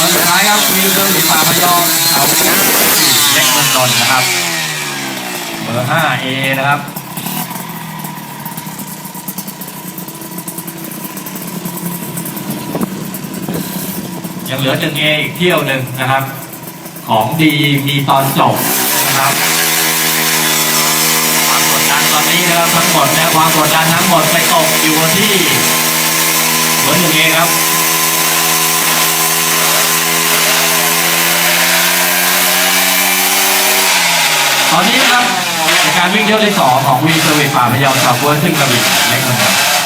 วันสุดท้ายครับมีเบอร์สิบป่าพยอมเอาชนะเล็กเมืองนนท์นะครับ เบอร์ 5A นะครับยังเหลือ 1A อีกเที่ยวหนึ่งนะครับ ของดีมีตอนจบนะครับความกดดันตอนนี้นะครับทั้งหมดนะความกดดันทั้งหมดไปตกอยู่ที่เบอร์หนึ่งเอครับ ตอนนี้นะครับในการวิ่งเที่ยวที่สองของวีเซอร์วิสป่าพยาวชาวบ้านซึ่งกระบี่เล็กนะครับ